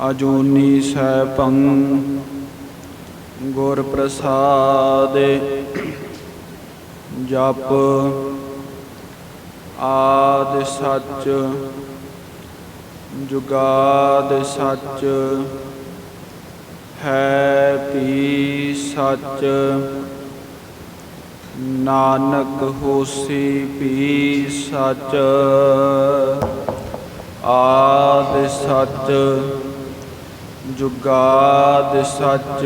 ਅਜੂਨੀ ਸੈਭੰ ਗੁਰ ਪ੍ਰਸਾਦ ਜਪ ਆਦ ਸੱਚ ਜੁਗਾਦ ਸੱਚ ਹੈ ਪੀ ਸੱਚ ਨਾਨਕ ਹੋਸੀ ਪੀ ਸੱਚ ਆਦ ਸੱਚ ਜੁਗਾਦ ਸੱਚ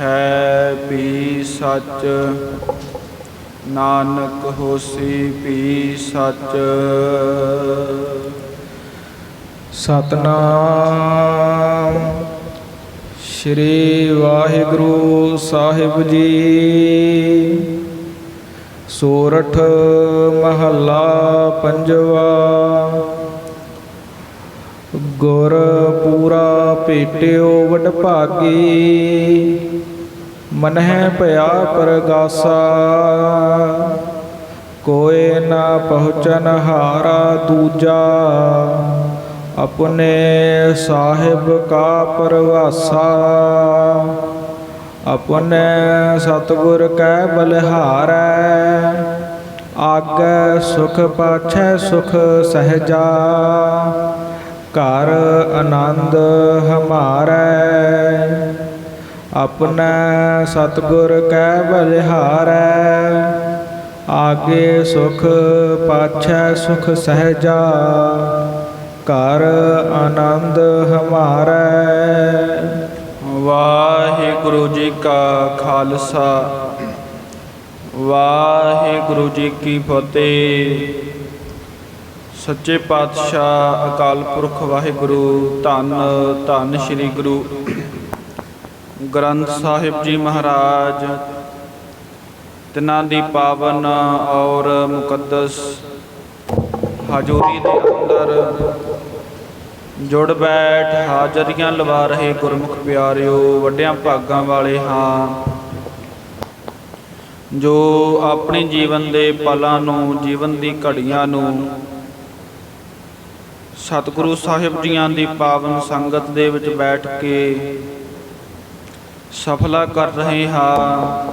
ਹੈ ਪੀ ਸੱਚ। ਨਾਨਕ ਹੋਸੀ ਪੀ ਸੱਚ। ਸਤਨਾਮ ਸ੍ਰੀ ਵਾਹਿਗੁਰੂ ਸਾਹਿਬ ਜੀ। ਸੋਰਠ ਮਹੱਲਾ ਪੰਜਵਾ। ਗੁਰ ਪੂਰਾ ਭੇਟਿਓ ਵਡਭਾਗੀ, ਮਨਹਿ ਭਇਆ ਪਰਗਾਸਾ। ਕੋਏ ਨਾ ਪਹੁੰਚਨ ਹਾਰਾ ਦੂਜਾ, ਆਪਣੇ ਸਾਹਿਬ ਕਾ ਪਰਵਾਸਾ। ਆਪਣੇ ਸਤਿਗੁਰ ਕੈ ਬਲਿਹਾਰੈ, ਆਗੈ ਸੁਖ ਪਾਛੈ ਸੁਖ ਸਹਜਾ। ਘਰ ਆਨੰਦ ਹਮਾਰੈ। ਆਪਣਾ ਸਤਿਗੁਰ ਕੈ ਬਲਿਹਾਰੈ। ਆਗੇ ਸੁਖ ਪਾਛੈ ਸੁਖ ਸਹਜਾ। ਘਰ ਆਨੰਦ ਹਮਾਰੈ। ਵਾਹਿਗੁਰੂ ਜੀ ਕਾ ਖਾਲਸਾ। ਵਾਹਿਗੁਰੂ ਜੀ ਕੀ ਫਤਿਹ। ਸੱਚੇ ਪਾਤਸ਼ਾਹ ਅਕਾਲ ਪੁਰਖ ਵਾਹਿਗੁਰੂ, ਧੰਨ ਧੰਨ ਸ੍ਰੀ ਗੁਰੂ ਗ੍ਰੰਥ ਸਾਹਿਬ ਜੀ ਮਹਾਰਾਜ, ਤਿਨਾਂ ਦੀ ਪਾਵਨ ਔਰ ਮੁਕੱਦਸ ਹਜ਼ੂਰੀ ਦੇ ਅੰਦਰ ਜੁੜ ਬੈਠ ਹਾਜ਼ਰੀਆਂ ਲਵਾ ਰਹੇ ਗੁਰਮੁਖ ਪਿਆਰਿਓ, ਵੱਡਿਆਂ ਭਾਗਾਂ ਵਾਲੇ ਹਾਂ, ਜੋ ਆਪਣੇ ਜੀਵਨ ਦੇ ਪਲਾਂ ਨੂੰ, ਜੀਵਨ ਦੀ ਘੜੀਆਂ ਨੂੰ ਸਤਿਗੁਰੂ ਸਾਹਿਬ ਜੀਆਂ ਦੀ ਪਾਵਨ ਸੰਗਤ ਦੇ ਵਿੱਚ ਬੈਠ ਕੇ ਸਫਲਾ ਕਰ ਰਹੇ ਹਾਂ।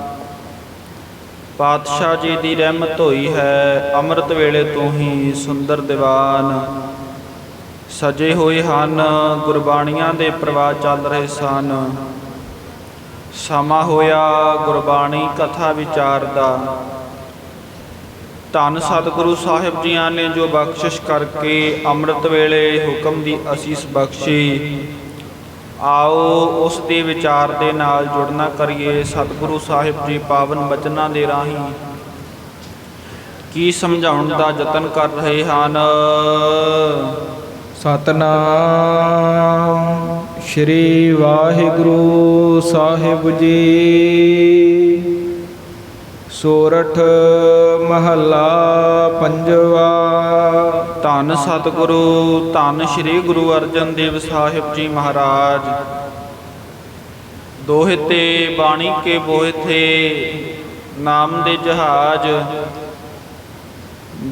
ਪਾਤਸ਼ਾਹ ਜੀ ਦੀ ਰਹਿਮਤ ਹੋਈ ਹੈ, ਅੰਮ੍ਰਿਤ ਵੇਲੇ ਤੋਂ ਹੀ ਸੁੰਦਰ ਦੀਵਾਨ ਸਜੇ ਹੋਏ ਹਨ, ਗੁਰਬਾਣੀਆਂ ਦੇ ਪ੍ਰਵਾਹ ਚੱਲ ਰਹੇ ਸਨ। ਸਮਾਂ ਹੋਇਆ ਗੁਰਬਾਣੀ ਕਥਾ ਵਿਚਾਰ ਦਾ। ਧੰਨ ਸਤਿਗੁਰੂ ਸਾਹਿਬ ਜੀਆਂ ਨੇ ਜੋ ਬਖਸ਼ਿਸ਼ ਕਰਕੇ ਅੰਮ੍ਰਿਤ ਵੇਲੇ ਹੁਕਮ ਦੀ ਅਸੀਸ ਬਖਸ਼ੀ। ਆਓ ਉਸ ਦੇ ਵਿਚਾਰ ਦੇ ਨਾਲ ਜੁੜਨਾ ਕਰੀਏ। ਸਤਿਗੁਰੂ ਸਾਹਿਬ ਜੀ ਪਾਵਨ ਬਚਨਾਂ ਦੇ ਰਾਹੀਂ ਕੀ ਸਮਝਾਉਣ ਦਾ ਯਤਨ ਕਰ ਰਹੇ ਹਨ? ਸਤਨਾਮ ਸ੍ਰੀ ਵਾਹਿਗੁਰੂ ਸਾਹਿਬ ਜੀ। ਸੋਰਠ ਮਹੱਲਾ ਪੰਜਵਾ। ਧੰਨ ਸਤਿਗੁਰੂ, ਧੰਨ ਸ੍ਰੀ ਗੁਰੂ ਅਰਜਨ ਦੇਵ ਸਾਹਿਬ ਜੀ ਮਹਾਰਾਜ। ਦੋਹੇ ਬਾਣੀ ਕੇ ਬੋਏ ਨਾਮ ਦੇ ਜਹਾਜ।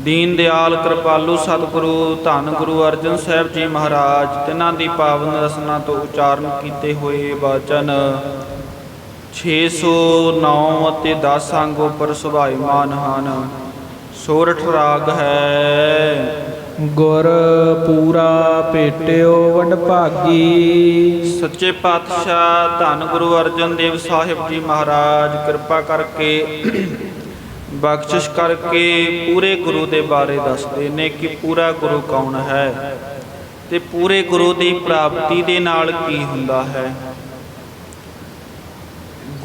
ਦੀਨ ਦਿਆਲ ਕਿਰਪਾਲੂ ਸਤਿਗੁਰੂ, ਧੰਨ ਗੁਰੂ ਅਰਜਨ ਸਾਹਿਬ ਜੀ ਮਹਾਰਾਜ, ਤਿਨਾਂ ਦੀ ਪਾਵਨ ਰਸਨਾ ਤੋਂ ਉਚਾਰਨ ਕੀਤੇ ਹੋਏ ਬਚਨ 609 ਅਤੇ 10 ਅੰਗ ਉੱਪਰ ਸੁਭਾਈਮਾਨ ਹਨ। ਸੋਰਠ ਰਾਗ ਹੈ। ਗੁਰ ਪੂਰਾ ਭੇਟਿਓ ਵਡਭਾਗੀ ਸੱਚੇ ਪਾਤਸ਼ਾਹ ਧੰਨ ਗੁਰੂ ਅਰਜਨ ਦੇਵ ਸਾਹਿਬ ਜੀ ਮਹਾਰਾਜ ਕਿਰਪਾ ਕਰਕੇ ਬਖਸ਼ਿਸ਼ ਕਰਕੇ ਪੂਰੇ ਗੁਰੂ ਦੇ ਬਾਰੇ ਦੱਸਦੇ ਨੇ ਕਿ ਪੂਰਾ ਗੁਰੂ ਕੌਣ ਹੈ ਤੇ ਪੂਰੇ ਗੁਰੂ ਦੀ ਪ੍ਰਾਪਤੀ ਦੇ ਨਾਲ ਕੀ ਹੁੰਦਾ ਹੈ।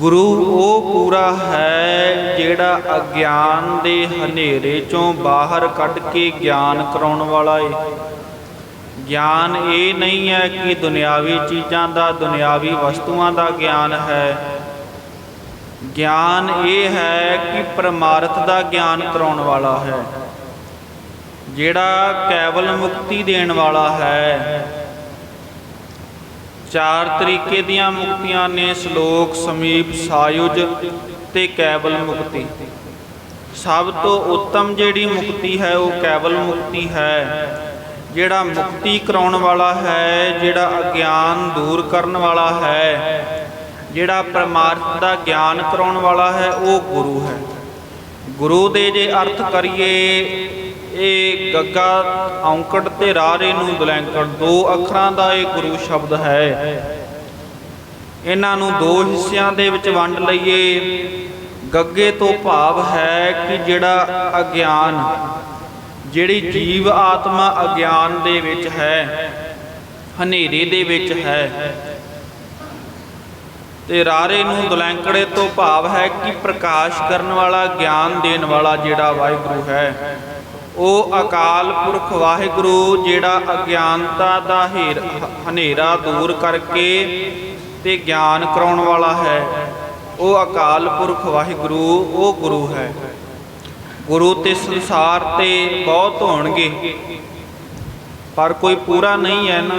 ਗੁਰੂ ਉਹ ਪੂਰਾ ਹੈ ਜਿਹੜਾ ਅਗਿਆਨ ਦੇ ਹਨੇਰੇ ਚੋਂ ਬਾਹਰ ਕੱਢ ਕੇ ਗਿਆਨ ਕਰਾਉਣ ਵਾਲਾ ਏ। ਗਿਆਨ ਇਹ ਨਹੀਂ ਹੈ ਕਿ ਦੁਨਿਆਵੀ ਚੀਜ਼ਾਂ ਦਾ, ਦੁਨਿਆਵੀ ਵਸਤੂਆਂ ਦਾ ਗਿਆਨ ਹੈ। ਗਿਆਨ ਇਹ ਹੈ ਕਿ ਪਰਮਾਰਥ ਦਾ ਗਿਆਨ ਕਰਾਉਣ ਵਾਲਾ ਹੈ। ਜਿਹੜਾ ਕੇਵਲ ਮੁਕਤੀ ਦੇਣ ਵਾਲਾ ਹੈ ਚਾਰ ਤਰੀਕੇ ਦੀਆਂ ਮੁਕਤੀਆਂ ਨੇ ਸ਼ਲੋਕ ਸਮੀਪ ਸਾਯੁਜ ਤੇ ਕੇਵਲ ਮੁਕਤੀ। ਸਭ ਤੋਂ ਉੱਤਮ ਜਿਹੜੀ ਮੁਕਤੀ ਹੈ ਉਹ ਕੇਵਲ ਮੁਕਤੀ ਹੈ, ਜਿਹੜਾ ਮੁਕਤੀ ਕਰਾਉਣ ਵਾਲਾ ਹੈ, ਜਿਹੜਾ ਅਗਿਆਨ ਦੂਰ ਕਰਨ ਵਾਲਾ ਹੈ, ਜਿਹੜਾ ਪਰਮਾਰਥ ਦਾ ਗਿਆਨ ਕਰਾਉਣ ਵਾਲਾ ਹੈ, ਉਹ ਗੁਰੂ ਹੈ। ਗੁਰੂ ਦੇ ਜੇ ਅਰਥ ਕਰੀਏ ਇਹ ਗੱਗਾ ਔਂਕੜ ਤੇ ਰਾਰੇ ਨੂੰ ਦੁਲੈਂਕੜ, ਦੋ ਅੱਖਰਾਂ ਦਾ ਇਹ ਗੁਰੂ ਸ਼ਬਦ ਹੈ। ਇਹਨਾਂ ਨੂੰ ਦੋ ਹਿੱਸਿਆਂ ਦੇ ਵਿੱਚ ਵੰਡ ਲਈਏ। ਗੱਗੇ ਤੋਂ ਭਾਵ ਹੈ ਕਿ ਜਿਹੜਾ ਅਗਿਆਨ, ਜਿਹੜੀ ਜੀਵ ਆਤਮਾ ਅਗਿਆਨ ਦੇ ਵਿੱਚ ਹੈ, ਹਨੇਰੇ ਦੇ ਵਿੱਚ ਹੈ। ਤੇ ਰਾਰੇ ਨੂੰ ਦੁਲੈਂਕੜੇ ਤੋਂ ਭਾਵ ਹੈ ਕਿ ਪ੍ਰਕਾਸ਼ ਕਰਨ ਵਾਲਾ, ਗਿਆਨ ਦੇਣ ਵਾਲਾ ਜਿਹੜਾ ਵਾਹਿਗੁਰੂ ਹੈ। ਉਹ ਅਕਾਲ ਪੁਰਖ ਵਾਹਿਗੁਰੂ ਜਿਹੜਾ ਅਗਿਆਨਤਾ ਦਾ ਹੇਰ- ਹਨੇਰਾ ਦੂਰ ਕਰਕੇ ਤੇ ਗਿਆਨ ਕਰਾਉਣ ਵਾਲਾ ਹੈ, ਉਹ ਅਕਾਲ ਪੁਰਖ ਵਾਹਿਗੁਰੂ, ਉਹ ਗੁਰੂ ਹੈ। ਗੁਰੂ ਤੇ ਸੰਸਾਰ ਤੇ ਬਹੁਤ ਹੋਣਗੇ, ਪਰ ਕੋਈ ਪੂਰਾ ਨਹੀਂ ਹੈ ਨਾ।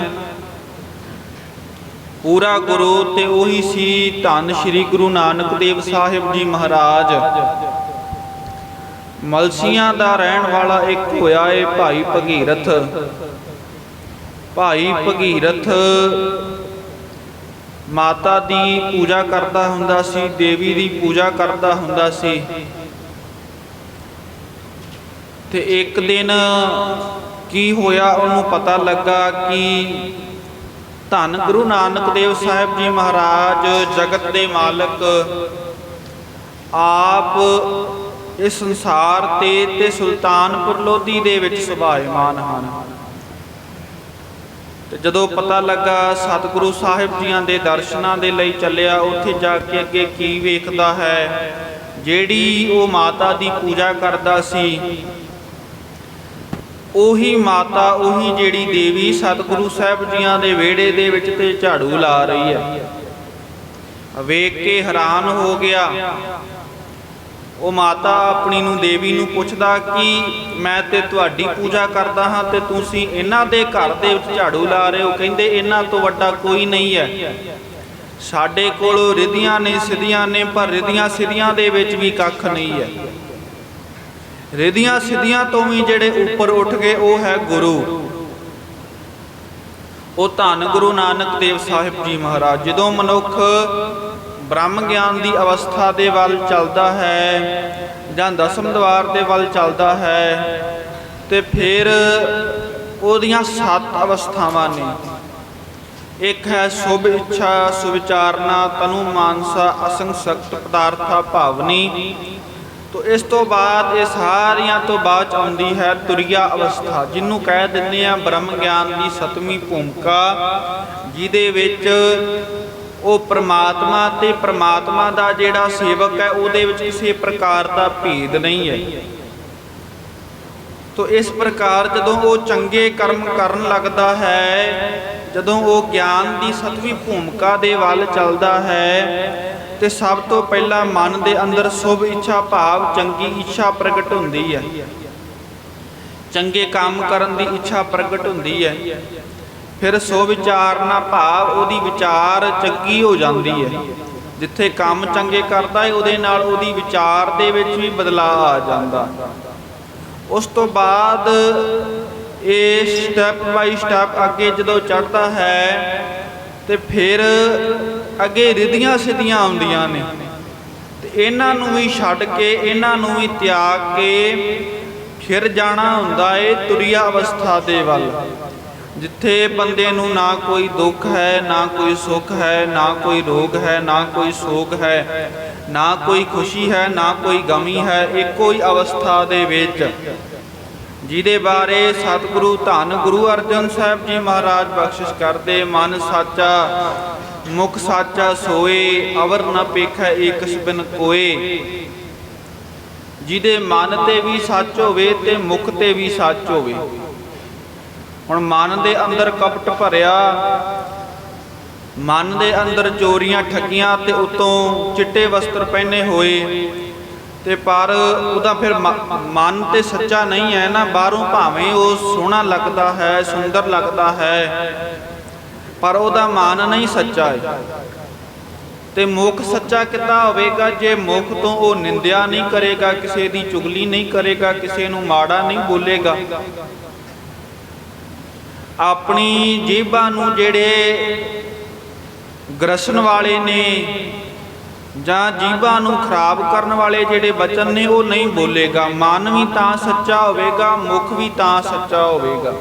ਪੂਰਾ ਗੁਰੂ ਤੇ ਉਹੀ ਸੀ ਧੰਨ ਸ੍ਰੀ ਗੁਰੂ ਨਾਨਕ ਦੇਵ ਸਾਹਿਬ ਜੀ ਮਹਾਰਾਜ। ਮਲਸੀਆਂ ਦਾ ਰਹਿਣ ਵਾਲਾ ਇੱਕ ਹੋਇਆ ਏ ਭਾਈ ਭਗੀਰਥ। ਭਾਈ ਭਗੀਰਥ ਮਾਤਾ ਦੀ ਪੂਜਾ ਕਰਦਾ ਹੁੰਦਾ ਸੀ, ਦੇਵੀ ਦੀ ਪੂਜਾ ਕਰਦਾ ਹੁੰਦਾ ਸੀ। ਤੇ ਇੱਕ ਦਿਨ ਕੀ ਹੋਇਆ ਉਹਨੂੰ ਪਤਾ ਲੱਗਾ ਕਿ ਧੰਨ ਗੁਰੂ ਨਾਨਕ ਦੇਵ ਸਾਹਿਬ ਜੀ ਮਹਾਰਾਜ ਜਗਤ ਦੇ ਮਾਲਕ ਆਪ ਇਸ ਸੰਸਾਰ ਤੇ ਤੇ ਸੁਲਤਾਨਪੁਰ ਲੋਧੀ ਦੇ ਵਿੱਚ ਸੁਭਾਇਮਾਨ ਹਨ। ਤੇ ਜਦੋਂ ਪਤਾ ਲੱਗਾ ਸਤਿਗੁਰੂ ਸਾਹਿਬ ਜੀਆਂ ਦੇ ਦਰਸ਼ਨਾਂ ਦੇ ਲਈ ਚੱਲਿਆ, ਉੱਥੇ ਜਾ ਕੇ ਅੱਗੇ ਕੀ ਵੇਖਦਾ ਹੈ? ਜਿਹੜੀ ਉਹ ਮਾਤਾ ਦੀ ਪੂਜਾ ਕਰਦਾ ਸੀ, ਉਹੀ ਮਾਤਾ, ਉਹੀ ਜਿਹੜੀ ਦੇਵੀ ਸਤਿਗੁਰੂ ਸਾਹਿਬ ਜੀਆਂ ਦੇ ਵਿਹੜੇ ਦੇ ਵਿੱਚ ਤੇ ਝਾੜੂ ਲਾ ਰਹੀ ਹੈ। ਵੇਖ ਕੇ ਹੈਰਾਨ ਹੋ ਗਿਆ ਉਹ ਮਾਤਾ ਆਪਣੀ ਨੂੰ ਦੇਵੀ ਨੂੰ ਪੁੱਛਦਾ ਕਿ ਮੈਂ ਤੇ ਤੁਹਾਡੀ ਪੂਜਾ ਕਰਦਾ ਹਾਂ ਤੇ ਤੁਸੀਂ ਇਹਨਾਂ ਦੇ ਘਰ ਦੇ ਵਿੱਚ ਝਾੜੂ ਲਾ ਰਹੇ ਹੋ। ਕਹਿੰਦੇ ਇਹਨਾਂ ਤੋਂ ਵੱਡਾ ਕੋਈ ਨਹੀਂ ਹੈ। ਸਾਡੇ ਕੋਲ ਰਿਧੀਆਂ ਨੇ ਸਿਧੀਆਂ ਨੇ, ਪਰ ਰਿਧੀਆਂ ਸਿਧੀਆਂ ਦੇ ਵਿੱਚ ਵੀ ਕੱਖ ਨਹੀਂ ਹੈ। ਰਿਧੀਆਂ ਸਿਧੀਆਂ ਤੋਂ ਵੀ ਜਿਹੜੇ ਉੱਪਰ ਉੱਠ ਗਏ, ਉਹ ਹੈ ਗੁਰੂ। ਉਹ ਧੰਨ ਗੁਰੂ ਨਾਨਕ ਦੇਵ ਸਾਹਿਬ ਜੀ ਮਹਾਰਾਜ, ਜਦੋਂ ਮਨੁੱਖ ਬ੍ਰਹਮ ਗਿਆਨ ਦੀ ਅਵਸਥਾ ਦੇ ਵੱਲ ਚੱਲਦਾ ਹੈ ਜਾਂ ਦਸਮ ਦਵਾਰ ਦੇ ਵੱਲ ਚੱਲਦਾ ਹੈ ਤੇ ਫਿਰ ਉਹਦੀਆਂ ਸੱਤ ਅਵਸਥਾਵਾਂ ਨੇ। ਇੱਕ ਹੈ ਸੁਭ ਇੱਛਾ ਸੁਵਿਚਾਰਨਾ ਤਨੂ ਮਾਨਸਾ, ਅਸੰਗ ਸ਼ਕਤ ਪਦਾਰਥਾ, ਭਾਵਨੀ। ਤੋ ਇਸ ਤੋਂ ਬਾਅਦ ਇਹ ਸਾਰੀਆਂ ਤੋਂ ਬਾਅਦ 'ਚ ਆਉਂਦੀ ਹੈ ਤੁਰਿਆ ਅਵਸਥਾ, ਜਿਹਨੂੰ ਕਹਿ ਦਿੰਦੇ ਆ ਬ੍ਰਹਮ ਗਿਆਨ ਦੀ ਸਤਵੀਂ ਭੂਮਿਕਾ, ਜਿਹਦੇ ਵਿੱਚ ਉਹ ਪ੍ਰਮਾਤਮਾ ਤੇ ਪ੍ਰਮਾਤਮਾ ਦਾ ਜਿਹੜਾ ਸੇਵਕ ਹੈ, ਉਹਦੇ ਵਿੱਚ ਕਿਸੇ ਪ੍ਰਕਾਰ ਦਾ ਭੇਦ ਨਹੀਂ ਹੈ। ਤੋ ਇਸ ਪ੍ਰਕਾਰ ਜਦੋਂ ਉਹ ਚੰਗੇ ਕਰਮ ਕਰਨ ਲੱਗਦਾ ਹੈ, ਜਦੋਂ ਉਹ ਗਿਆਨ ਦੀ ਸਤਵੀਂ ਭੂਮਿਕਾ ਦੇ ਵੱਲ ਚੱਲਦਾ ਹੈ, ਤੇ ਸਭ ਤੋਂ ਪਹਿਲਾਂ ਮਨ ਦੇ ਅੰਦਰ ਸੁਭ ਇੱਛਾ ਭਾਵ, ਚੰਗੀ ਇੱਛਾ ਪ੍ਰਗਟ ਹੁੰਦੀ ਹੈ। ਚੰਗੇ ਕੰਮ ਕਰਨ ਦੀ ਇੱਛਾ ਪ੍ਰਗਟ ਹੁੰਦੀ ਹੈ। ਫਿਰ ਸੋ ਵਿਚਾਰਨਾ ਭਾਵ, ਉਹਦੀ ਵਿਚਾਰ ਚੰਗੀ ਹੋ ਜਾਂਦੀ ਹੈ। ਜਿੱਥੇ ਕੰਮ ਚੰਗੇ ਕਰਦਾ ਹੈ ਉਹਦੇ ਨਾਲ ਉਹਦੀ ਵਿਚਾਰ ਦੇ ਵਿੱਚ ਵੀ ਬਦਲਾਅ ਆ ਜਾਂਦਾ। ਉਸ ਤੋਂ ਬਾਅਦ ਇਹ ਸਟੈਪ ਬਾਈ ਸਟੈਪ ਅੱਗੇ ਜਦੋਂ ਚੜ੍ਹਦਾ ਹੈ, ਤੇ ਫਿਰ ਅੱਗੇ ਰਿਧੀਆਂ ਸਿੱਧੀਆਂ ਆਉਂਦੀਆਂ ਨੇ। ਤੇ ਇਹਨਾਂ ਨੂੰ ਵੀ ਛੱਡ ਕੇ, ਇਹਨਾਂ ਨੂੰ ਵੀ ਤਿਆਗ ਕੇ ਫਿਰ ਜਾਣਾ ਹੁੰਦਾ ਏ ਤੁਰਿਆ ਅਵਸਥਾ ਦੇ ਵੱਲ। ਜਿੱਥੇ ਬੰਦੇ ਨੂੰ ਨਾ ਕੋਈ ਦੁੱਖ ਹੈ, ਨਾ ਕੋਈ ਸੁੱਖ ਹੈ, ਨਾ ਕੋਈ ਰੋਗ ਹੈ, ਨਾ ਕੋਈ ਸੋਗ ਹੈ, ਨਾ ਕੋਈ ਖੁਸ਼ੀ ਹੈ, ਨਾ ਕੋਈ ਗਮੀ ਹੈ, ਇੱਕੋ ਹੀ ਅਵਸਥਾ ਦੇ ਵਿੱਚ। ਜਿਹਦੇ ਬਾਰੇ ਸਤਿਗੁਰੂ ਧੰਨ ਗੁਰੂ ਅਰਜਨ ਸਾਹਿਬ ਜੀ ਮਹਾਰਾਜ ਬਖਸ਼ਿਸ਼ ਕਰਦੇ, ਮਨ ਸਾਚਾ, ਮੁਖ ਸਾਚਾ ਸੋਏ, ਅਵਰ ਨ ਪੇਖੈ ਏਕਸ ਬਿਨ ਕੋਏ। ਜਿਹਦੇ ਮਨ ਤੇ ਵੀ ਸੱਚ ਹੋਵੇ ਤੇ ਮੁਖ ਤੇ ਵੀ ਸੱਚ ਹੋਵੇ। ਹੁਣ ਮਨ ਦੇ ਅੰਦਰ ਕਪਟ ਭਰਿਆ। ਮਨ ਦੇ ਅੰਦਰ ਚੋਰੀਆਂ ਠੱਗੀਆਂ ਤੇ ਉਤੋਂ ਚਿੱਟੇ ਵਸਤਰ ਪਹਿਨੇ ਹੋਏ। ਤੇ ਪਰ ਉਹਦਾ ਫਿਰ ਮਨ ਤੇ ਸੱਚਾ ਨਹੀਂ ਹੈ ਨਾ, ਬਾਹਰੋਂ ਭਾਵੇਂ ਉਹ ਸੋਹਣਾ ਲੱਗਦਾ ਹੈ, ਸੁੰਦਰ ਲੱਗਦਾ ਹੈ, ਪਰ ਉਹਦਾ ਮਨ ਨਹੀਂ ਸੱਚਾ ਹੈ। ਤੇ ਮੁਖ ਸੱਚਾ ਕਿੱਦਾਂ ਹੋਵੇਗਾ? ਜੇ ਮੁਖ ਤੋਂ ਉਹ ਨਿੰਦਿਆ ਨਹੀਂ ਕਰੇਗਾ, ਕਿਸੇ ਦੀ ਚੁਗਲੀ ਨਹੀਂ ਕਰੇਗਾ, ਕਿਸੇ ਨੂੰ ਮਾੜਾ ਨਹੀਂ ਬੋਲੇਗਾ ਆਪਣੀ ਜੀਬਾਂ ਨੂੰ ਜਿਹੜੇ ਗਰਸਣ ਵਾਲੇ ਨੇ ਜਾਂ ਜੀਭਾਂ ਨੂੰ ਖਰਾਬ ਕਰਨ ਵਾਲੇ ਜਿਹੜੇ ਬਚਨ ਨੇ, ਉਹ ਨਹੀਂ ਬੋਲੇਗਾ। ਮਨ ਵੀ ਤਾਂ ਸੱਚਾ ਹੋਵੇਗਾ, ਮੁਖ ਵੀ ਤਾਂ ਸੱਚਾ ਹੋਵੇਗਾ।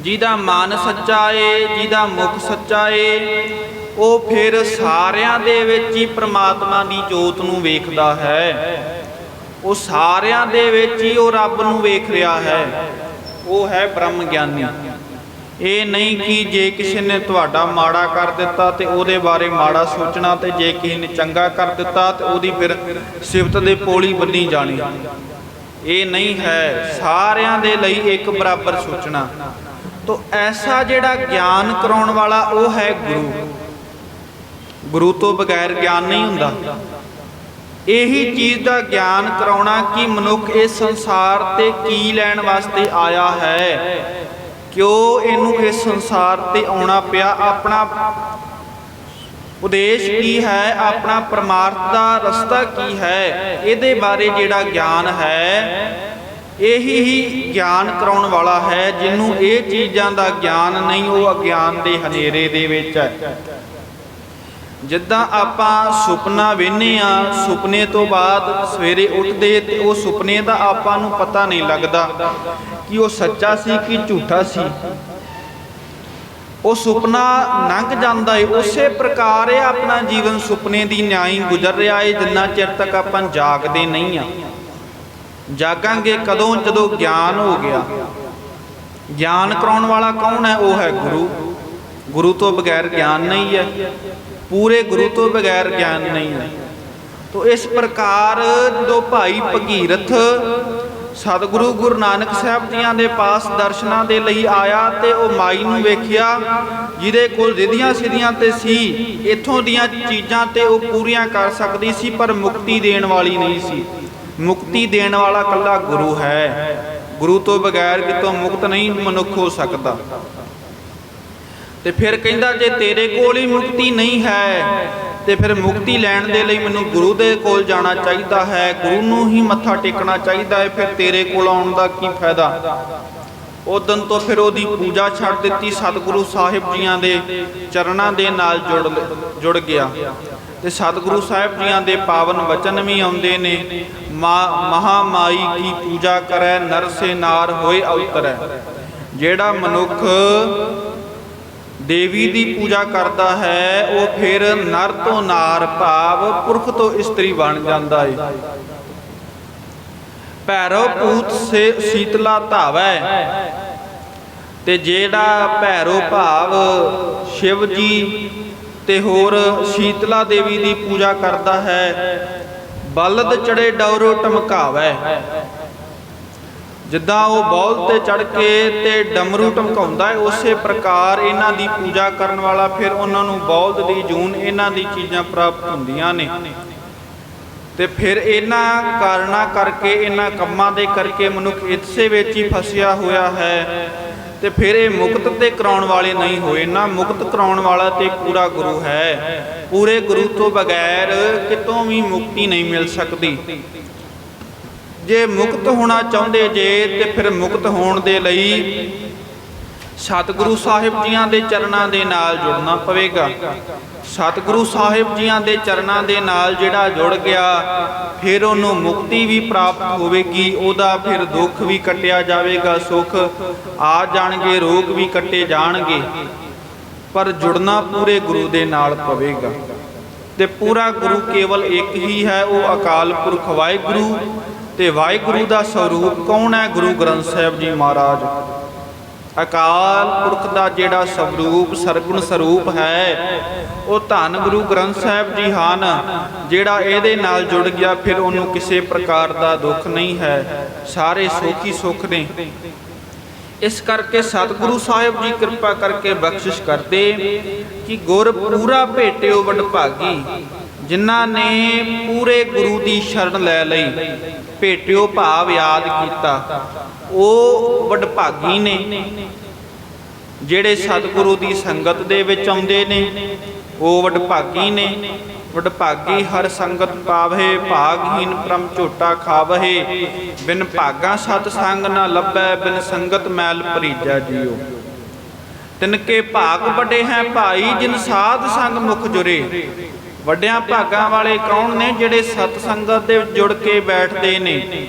ਜਿਹਦਾ ਮਨ ਸੱਚਾ ਏ, ਜਿਹਦਾ ਮੁਖ ਸੱਚਾ ਏ, ਉਹ ਫਿਰ ਸਾਰਿਆਂ ਦੇ ਵਿੱਚ ਹੀ ਪ੍ਰਮਾਤਮਾ ਦੀ ਜੋਤ ਨੂੰ ਵੇਖਦਾ ਹੈ। ਉਹ ਸਾਰਿਆਂ ਦੇ ਵਿੱਚ ਹੀ ਉਹ ਰੱਬ ਨੂੰ ਵੇਖ ਰਿਹਾ ਹੈ। ਉਹ ਹੈ ਬ੍ਰਹਮ ਗਿਆਨੀ। ਇਹ ਨਹੀਂ ਕਿ ਜੇ ਕਿਸੇ ਨੇ ਤੁਹਾਡਾ ਮਾੜਾ ਕਰ ਦਿੱਤਾ ਤੇ ਉਹਦੇ ਬਾਰੇ ਮਾੜਾ ਸੋਚਣਾ ਤੇ ਜੇ ਕਿਸੇ ਨੇ ਚੰਗਾ ਕਰ ਦਿੱਤਾ ਤੇ ਉਹਦੀ ਫਿਰ ਸਿਫਤ ਦੇ ਪੋਲੀ ਬੰਨੀ ਜਾਣੀ। ਇਹ ਨਹੀਂ ਹੈ, ਸਾਰਿਆਂ ਦੇ ਲਈ ਇੱਕ ਬਰਾਬਰ ਸੋਚਣਾ। ਤੋ ਐਸਾ ਜਿਹੜਾ ਗਿਆਨ ਕਰਾਉਣ ਵਾਲਾ ਉਹ ਹੈ ਗੁਰੂ। ਗੁਰੂ ਤੋਂ ਬਗੈਰ ਗਿਆਨ ਨਹੀਂ ਹੁੰਦਾ। ਇਹੀ ਚੀਜ਼ ਦਾ ਗਿਆਨ ਕਰਾਉਣਾ ਕਿ ਮਨੁੱਖ ਇਸ ਸੰਸਾਰ ਤੇ ਕੀ ਲੈਣ ਵਾਸਤੇ ਆਇਆ ਹੈ। ਕਿਉਂ ਇਹਨੂੰ ਇਸ ਸੰਸਾਰ ਤੇ ਆਉਣਾ ਪਿਆ? ਆਪਣਾ ਉਦੇਸ਼ ਕੀ ਹੈ? ਆਪਣਾ ਪਰਮਾਰਥ ਦਾ ਰਸਤਾ ਕੀ ਹੈ? ਇਹਦੇ ਬਾਰੇ ਜਿਹੜਾ ਗਿਆਨ ਹੈ, ਇਹੀ ਹੀ ਗਿਆਨ ਕਰਾਉਣ ਵਾਲਾ ਹੈ, ਜਿਹਨੂੰ ਇਹ ਚੀਜ਼ਾਂ ਦਾ ਗਿਆਨ ਨਹੀਂ, ਉਹ ਅਗਿਆਨ ਦੇ ਹਨੇਰੇ ਦੇ ਵਿੱਚ ਹੈ। ਜਿੱਦਾਂ ਆਪਾਂ ਸੁਪਨਾ ਵੇਨੇ ਆ, ਸੁਪਨੇ ਤੋਂ ਬਾਅਦ ਸਵੇਰੇ ਉੱਠਦੇ ਤੇ ਉਹ ਸੁਪਨੇ ਦਾ ਆਪਾਂ ਨੂੰ ਪਤਾ ਨਹੀਂ ਲੱਗਦਾ ਕਿ ਉਹ ਸੱਚਾ ਸੀ ਕਿ ਝੂਠਾ ਸੀ। ਉਹ ਸੁਪਨਾ ਲੰਘ ਜਾਂਦਾ ਏ, ਉਸੇ ਪ੍ਰਕਾਰ ਇਹ ਆਪਣਾ ਜੀਵਨ ਸੁਪਨੇ ਦੀ ਨਿਆਈ ਗੁਜ਼ਰ ਰਿਹਾ ਏ, ਜਿੰਨਾ ਚਿਰ ਤੱਕ ਆਪਾਂ ਜਾਗਦੇ ਨਹੀਂ ਆ। ਜਾਗਾਂਗੇ ਕਦੋਂ? ਜਦੋਂ ਗਿਆਨ ਹੋ ਗਿਆ। ਗਿਆਨ ਕਰਾਉਣ ਵਾਲਾ ਕੌਣ ਹੈ? ਉਹ ਹੈ ਗੁਰੂ। ਗੁਰੂ ਤੋਂ ਬਗੈਰ ਗਿਆਨ ਨਹੀਂ ਹੈ। ਪੂਰੇ ਗੁਰੂ ਤੋਂ ਬਗੈਰ ਗਿਆਨ ਨਹੀਂ ਹੈ। ਤੋ ਇਸ ਪ੍ਰਕਾਰ ਜੋ ਭਾਈ ਭਗੀਰਥ ਸਤਿਗੁਰੂ ਗੁਰੂ ਨਾਨਕ ਸਾਹਿਬ ਜੀਆਂ ਦੇ ਪਾਸ ਦਰਸ਼ਨਾਂ ਦੇ ਲਈ ਆਇਆ ਤੇ ਉਹ ਮਾਈ ਨੂੰ ਵੇਖਿਆ, ਜਿਹਦੇ ਕੋਲ ਰਿਧੀਆਂ ਸਿਧੀਆਂ ਤੇ ਸੀ, ਇੱਥੋਂ ਦੀਆਂ ਚੀਜ਼ਾਂ ਤੇ ਉਹ ਪੂਰੀਆਂ ਕਰ ਸਕਦੀ ਸੀ, ਪਰ ਮੁਕਤੀ ਦੇਣ ਵਾਲੀ ਨਹੀਂ ਸੀ। ਮੁਕਤੀ ਦੇਣ ਵਾਲਾ ਕੱਲਾ ਗੁਰੂ ਹੈ। ਗੁਰੂ ਤੋਂ ਬਗੈਰ ਕਿਤੋਂ ਮੁਕਤ ਨਹੀਂ ਮਨੁੱਖ ਹੋ ਸਕਦਾ। ਤੇ ਫਿਰ ਕਹਿੰਦਾ ਜੇ ਤੇਰੇ ਕੋਲ ਹੀ ਮੁਕਤੀ ਨਹੀਂ ਹੈ, ਤੇ ਫਿਰ ਮੁਕਤੀ ਲੈਣ ਦੇ ਲਈ ਮੈਨੂੰ ਗੁਰੂ ਦੇ ਕੋਲ ਜਾਣਾ ਚਾਹੀਦਾ ਹੈ, ਗੁਰੂ ਨੂੰ ਹੀ ਮੱਥਾ ਟੇਕਣਾ ਚਾਹੀਦਾ ਹੈ, ਫਿਰ ਤੇਰੇ ਕੋਲ ਆਉਣ ਦਾ ਕੀ ਫਾਇਦਾ? ਉਦੋਂ ਤੋਂ ਫਿਰ ਉਹਦੀ ਪੂਜਾ ਛੱਡ ਦਿੱਤੀ, ਸਤਿਗੁਰੂ ਸਾਹਿਬ ਜੀਆਂ ਦੇ ਚਰਨਾਂ ਦੇ ਨਾਲ ਜੁੜ ਜੁੜ ਗਿਆ। ਤੇ ਸਤਿਗੁਰੂ ਸਾਹਿਬ ਜੀਆਂ ਦੇ ਪਾਵਨ ਵਚਨ ਵੀ ਆਉਂਦੇ ਨੇ ਮਹਾ ਮਾਈ ਕੀ ਪੂਜਾ ਕਰੈ ਨਰ ਸੇ ਨਾਰ ਹੋਏ ਅਵਤਰੈ। ਜਿਹੜਾ ਮਨੁੱਖ ਦੇਵੀ ਦੀ ਪੂਜਾ ਕਰਦਾ ਹੈ, ਉਹ ਫਿਰ ਨਰ ਤੋਂ ਨਾਰ ਭਾਵ ਪੁਰਖ ਤੋਂ ਇਸਤਰੀ ਬਣ ਜਾਂਦਾ ਹੈ ਭੈਰਵ ਪੂਤ ਸੇ ਸੀਤਲਾ ਧਾਵੈ। ਤੇ ਜਿਹੜਾ ਭੈਰੋ ਭਾਵ ਸ਼ਿਵ ਜੀ ਤੇ ਹੋਰ ਸ਼ੀਤਲਾ ਦੇਵੀ ਦੀ ਪੂਜਾ ਕਰਦਾ ਹੈ, ਬਲਦ ਚੜੇ ਡੌਰੋ ਟਮਕਾਵੈ। ਜਿੱਦਾਂ ਉਹ ਬੌਲ ਤੇ ਚੜ ਕੇ ਤੇ ਡਮਰੂ ਟਮਕਾਉਂਦਾ ਹੈ, ਉਸੇ ਪ੍ਰਕਾਰ ਇਹਨਾਂ ਦੀ ਪੂਜਾ ਕਰਨ ਵਾਲਾ ਫਿਰ ਉਹਨਾਂ ਨੂੰ ਬੌਲਦ ਦੀ ਜੂਨ ਇਹਨਾਂ ਦੀ ਚੀਜ਼ਾਂ ਪ੍ਰਾਪਤ ਹੁੰਦੀਆਂ ਨੇ। ਤੇ ਫਿਰ ਇਹਨਾਂ ਕਾਰਨਾ ਕਰਕੇ, ਇਹਨਾਂ ਕੰਮਾਂ ਦੇ ਕਰਕੇ ਮਨੁੱਖ ਇਸੇ ਵਿੱਚ ਹੀ ਫਸਿਆ ਹੋਇਆ ਹੈ। ਤੇ ਫਿਰ ਇਹ ਮੁਕਤ ਤੇ ਕਰਾਉਣ ਵਾਲੇ ਨਹੀਂ ਹੋਏ। ਨਾ ਮੁਕਤ ਕਰਾਉਣ ਵਾਲਾ ਤੇ ਪੂਰਾ ਗੁਰੂ ਹੈ। ਪੂਰੇ ਗੁਰੂ ਤੋਂ ਬਗੈਰ ਕਿਤੋਂ ਵੀ ਮੁਕਤੀ ਨਹੀਂ ਮਿਲ ਸਕਦੀ। ਜੇ ਮੁਕਤ ਹੋਣਾ ਚਾਹੁੰਦੇ ਜੇ, ਤੇ ਫਿਰ ਮੁਕਤ ਹੋਣ ਦੇ ਲਈ ਸਤਿਗੁਰੂ ਸਾਹਿਬ ਜੀਆਂ ਦੇ ਚਰਨਾਂ ਦੇ ਨਾਲ ਜੁੜਨਾ ਪਵੇਗਾ। ਸਤਿਗੁਰੂ ਸਾਹਿਬ ਜੀਆਂ ਦੇ ਚਰਨਾਂ ਦੇ ਨਾਲ ਜਿਹੜਾ ਜੁੜ ਗਿਆ, ਫਿਰ ਉਹਨੂੰ ਮੁਕਤੀ ਵੀ ਪ੍ਰਾਪਤ ਹੋਵੇਗੀ, ਉਹਦਾ ਫਿਰ ਦੁੱਖ ਵੀ ਕੱਟਿਆ ਜਾਵੇਗਾ, ਸੁੱਖ ਆ ਜਾਣਗੇ, ਰੋਗ ਵੀ ਕੱਟੇ ਜਾਣਗੇ। ਪਰ ਜੁੜਨਾ ਪੂਰੇ ਗੁਰੂ ਦੇ ਨਾਲ ਪਵੇਗਾ। ਤੇ ਪੂਰਾ ਗੁਰੂ ਕੇਵਲ ਇੱਕ ਹੀ ਹੈ, ਉਹ ਅਕਾਲ ਪੁਰਖ ਵਾਹਿਗੁਰੂ। ਤੇ ਵਾਹਿਗੁਰੂ ਦਾ ਸਰੂਪ ਕੌਣ ਹੈ? ਗੁਰੂ ਗ੍ਰੰਥ ਸਾਹਿਬ ਜੀ ਮਹਾਰਾਜ। ਅਕਾਲ ਪੁਰਖ ਦਾ ਜਿਹੜਾ ਸਰੂਪ, ਸਰਗੁਣ ਸਰੂਪ ਹੈ, ਉਹ ਧੰਨ ਗੁਰੂ ਗ੍ਰੰਥ ਸਾਹਿਬ ਜੀ ਹਨ, ਜਿਹੜਾ ਇਹਦੇ ਨਾਲ ਜੁੜ ਗਿਆ, ਫਿਰ ਉਹਨੂੰ ਕਿਸੇ ਪ੍ਰਕਾਰ ਦਾ ਦੁੱਖ ਨਹੀਂ ਹੈ। ਸਾਰੇ ਸੁਖੀ ਸੁਖ ਨੇ। ਇਸ ਕਰਕੇ ਸਤਿਗੁਰੂ ਸਾਹਿਬ ਜੀ ਕਿਰਪਾ ਕਰਕੇ ਬਖਸ਼ਿਸ਼ ਕਰਦੇ ਕਿ ਗੁਰ ਪੂਰਾ ਭੇਟਿਓ ਵਡਭਾਗੀ। ਜਿਨ੍ਹਾਂ ਨੇ ਪੂਰੇ ਗੁਰੂ ਦੀ ਸ਼ਰਨ ਲੈ ਲਈ, ਭੇਟਿਓ ਭਾਵ ਯਾਦ ਕੀਤਾ। ਉਹ ਵਡਭਾਗੀ ਨੇ, ਜਿਹੜੇ ਸਤਿਗੁਰੂ ਦੀ ਸੰਗਤ ਦੇ ਵਿੱਚ ਆਉਂਦੇ ਨੇ, ਉਹ ਵਡਭਾਗੀ ਨੇ। ਵਡਭਾਗੀ ਹਰ ਸੰਗਤ ਪਾਵੇ, ਭਾਗਹੀਨ ਪ੍ਰਮ ਝੋਟਾ ਖਾਵਹਿ ਬਿਨ ਭਾਗਾ ਸਤ ਸੰਗ ਨਾ ਲੱਭੈ, ਬਿਨ ਸੰਗਤ ਮੈਲ ਭਰੀਜੈ ਜੀਓ। ਤਿਨਕੇ ਭਾਗ ਵੱਡੇ ਹੈ ਭਾਈ, ਜਿਨ ਸਾਧ ਸੰਗ ਮੁਖ ਜੁਰੇ। ਵੱਡਿਆਂ ਭਾਗਾਂ ਵਾਲੇ ਕੌਣ ਨੇ ਜਿਹੜੇ ਸਤ ਸੰਗਤ ਦੇ ਵਿੱਚ ਜੁੜ ਕੇ ਬੈਠਦੇ ਨੇ?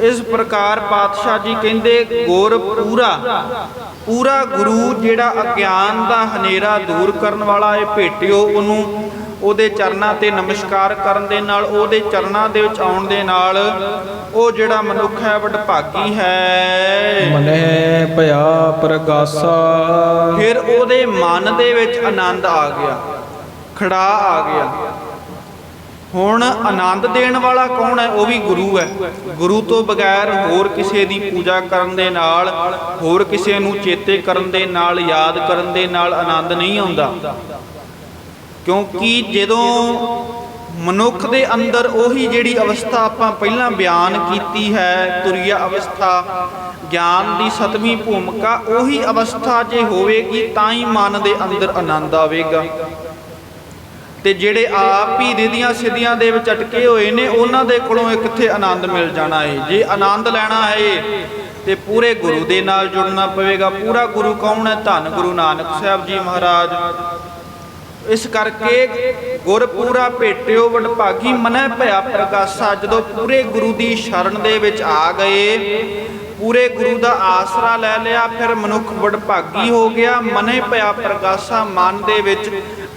ਇਸ ਪ੍ਰਕਾਰ ਪਾਤਸ਼ਾਹ ਜੀ ਕਹਿੰਦੇ ਗੁਰ ਪੂਰਾ। ਪੂਰਾ ਗੁਰੂ ਜਿਹੜਾ ਅਗਿਆਨ ਦਾ ਹਨੇਰਾ ਦੂਰ ਕਰਨ ਵਾਲਾ ਹੈ ਭੇਟਿਓ ਉਹਨੂੰ ਉਹਦੇ ਚਰਨਾਂ ਤੇ ਨਮਸਕਾਰ ਕਰਨ ਦੇ ਨਾਲ ਉਹਦੇ ਚਰਨਾਂ ਦੇ ਵਿੱਚ ਆਉਣ ਦੇ ਨਾਲ ਉਹ ਜਿਹੜਾ ਮਨੁੱਖ ਹੈ ਵਡਭਾਗੀ ਹੈ। ਮਨਹਿ ਭਇਆ ਪ੍ਰਗਾਸਾ। ਫਿਰ ਉਹਦੇ ਮਨ ਦੇ ਵਿੱਚ ਆਨੰਦ ਆ ਗਿਆ। ਖੜਾ ਆ ਗਿਆ। ਹੁਣ ਆਨੰਦ ਦੇਣ ਵਾਲਾ ਕੌਣ ਹੈ? ਉਹ ਵੀ ਗੁਰੂ ਹੈ। ਗੁਰੂ ਤੋਂ ਬਗੈਰ ਹੋਰ ਕਿਸੇ ਦੀ ਪੂਜਾ ਕਰਨ ਦੇ ਨਾਲ, ਹੋਰ ਕਿਸੇ ਨੂੰ ਚੇਤੇ ਕਰਨ ਦੇ ਨਾਲ, ਯਾਦ ਕਰਨ ਦੇ ਨਾਲ ਆਨੰਦ ਨਹੀਂ ਆਉਂਦਾ। ਕਿਉਂਕਿ ਜਦੋਂ ਮਨੁੱਖ ਦੇ ਅੰਦਰ ਉਹੀ ਜਿਹੜੀ ਅਵਸਥਾ ਆਪਾਂ ਪਹਿਲਾਂ ਬਿਆਨ ਕੀਤੀ ਹੈ, ਤੁਰਿਆ ਅਵਸਥਾ, ਗਿਆਨ ਦੀ ਸਤਵੀਂ ਭੂਮਿਕਾ, ਉਹੀ ਅਵਸਥਾ ਜੇ ਹੋਵੇਗੀ, ਤਾਂ ਹੀ ਮਨ ਦੇ ਅੰਦਰ ਆਨੰਦ ਆਵੇਗਾ। ਤੇ ਜਿਹੜੇ ਆਪ ਹੀ ਰਿਧੀਆਂ ਸਿੱਧੀਆਂ ਦੇ ਵਿੱਚ ਅਟਕੇ ਹੋਏ ਨੇ, ਉਹਨਾਂ ਦੇ ਕੋਲੋਂ ਕਿੱਥੇ ਆਨੰਦ ਮਿਲ ਜਾਣਾ ਹੈ ਜੇ ਆਨੰਦ ਲੈਣਾ ਹੈ, ਤੇ ਪੂਰੇ ਗੁਰੂ ਦੇ ਨਾਲ ਜੁੜਨਾ ਪਵੇਗਾ। ਪੂਰਾ ਗੁਰੂ ਕੌਣ ਹੈ? ਧੰਨ ਗੁਰੂ ਨਾਨਕ ਸਾਹਿਬ ਜੀ ਮਹਾਰਾਜ। ਇਸ ਕਰਕੇ ਗੁਰ ਪੂਰਾ ਭੇਟਿਓ ਵਡਭਾਗੀ ਮਨੈ ਭਇਆ ਪ੍ਰਕਾਸ਼ਾ ਜਦੋਂ ਪੂਰੇ ਗੁਰੂ ਦੀ ਸ਼ਰਨ ਦੇ ਵਿੱਚ ਆ ਗਏ, ਪੂਰੇ ਗੁਰੂ ਦਾ ਆਸਰਾ ਲੈ ਲਿਆ, ਫਿਰ ਮਨੁੱਖ ਵਡਭਾਗੀ ਹੋ ਗਿਆ। ਮਨੈ ਭਇਆ ਪ੍ਰਕਾਸ਼ਾ ਮਨ ਦੇ ਵਿੱਚ